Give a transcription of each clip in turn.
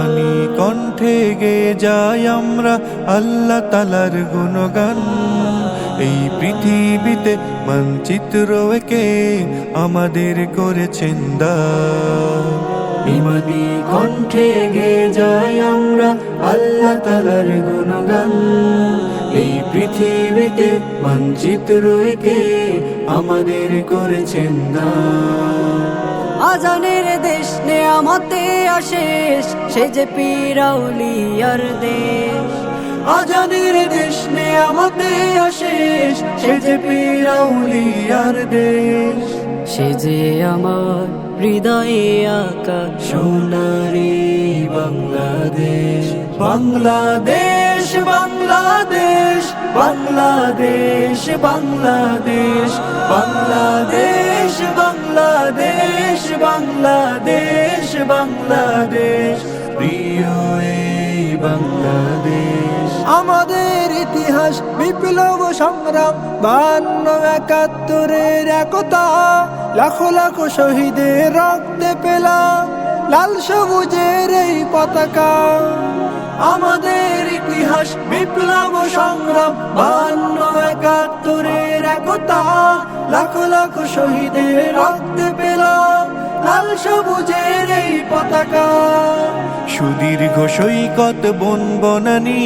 ইমানি কণ্ঠে গে যাই আমরা, আল্লাহ তালার গুণগান। এই পৃথিবীতে মানচিত্র একে আমাদের করেছেন ইমানি কণ্ঠে গে যাই আমরা, আল্লাহ তালার গুণগান। এই পৃথিবীতে মানচিত্র একে আমাদের করেছেন দান আজানের দেশ নেয়ামতে আশেষ, সে যে পিরাউলিয়ার দেশ। আজানের দেশ নেয়ামতে আশেষ, সে যে পিরাউলিয়ার দেশ। সে যে আমার হৃদয়ে আকা সোনারি বাংলাদেশ। বাংলাদেশ বাংলাদেশ বাংলাদেশ বাংলাদেশ বাংলাদেশ বাংলাদেশ। বাংলাদেশ বাংলাদেশ বাংলাদেশ। আমাদের ইতিহাস, বিপ্লব, সংগ্রাম, বান্ন, একাত্তরের একতা, লাখো লাখো শহীদের রক্তে পেলাম লাল সবুজের এই পতাকা। আমাদের ইতিহাস, বিপ্লব, সংগ্রাম, বান্ন, একাত্তরের একতা, লাখো লাখো শহীদের রক্তে পেলাম সবুজের এই পতাকা। সুদীর্ঘ সৈকত বন বনানি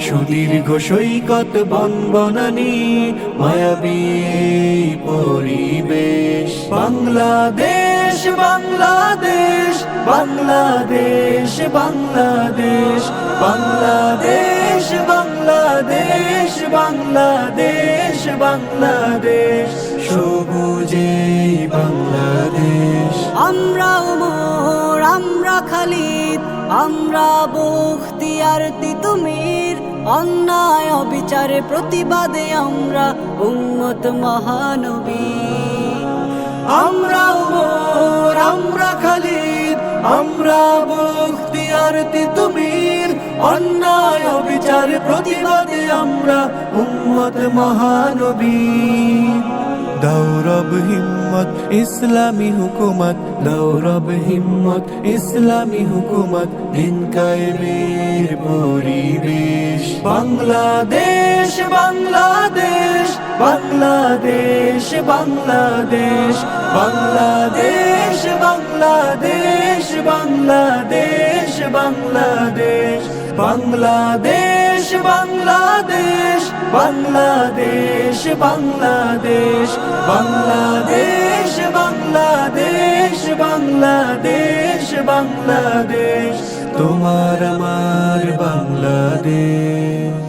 সুদীর্ঘ সৈকত বন বনানি মায়াবী পরিবেশ। বাংলাদেশ বাংলাদেশ বাংলাদেশ বাংলাদেশ বাংলাদেশ বাংলাদেশ বাংলাদেশ বাংলাদেশ। সবুজে বাংলাদেশ। আমরা উমর আমরা খালিদ, আমরা বখতিয়ার তিতুমির অন্যায় অবিচারে প্রতিবাদে আমরা উম্মত মহানবী। আমরা উমর আমরা খালিদ, আমরা বখতিয়ার তিতুমির অন্যায় অবিচার প্রতিবাদে আমরা উম্মত মহানবী। দৌরব হিম্মত, ইসলামী হুকুমত। দৌরব হিম্মত, ইসলামী হুকুমত। দিন পরিবেশ। বাংলাদেশ বাংলাদেশ বাংলাদেশ। বাংলাদেশ বাংলাদেশ বাংলাদেশ বাংলাদেশ। বাংলাদেশ বাংলাদেশ বাংলাদেশ বাংলাদেশ বাংলাদেশ বাংলাদেশ বাংলাদেশ বাংলাদেশ বাংলাদেশ তোমার আমার বাংলাদেশ।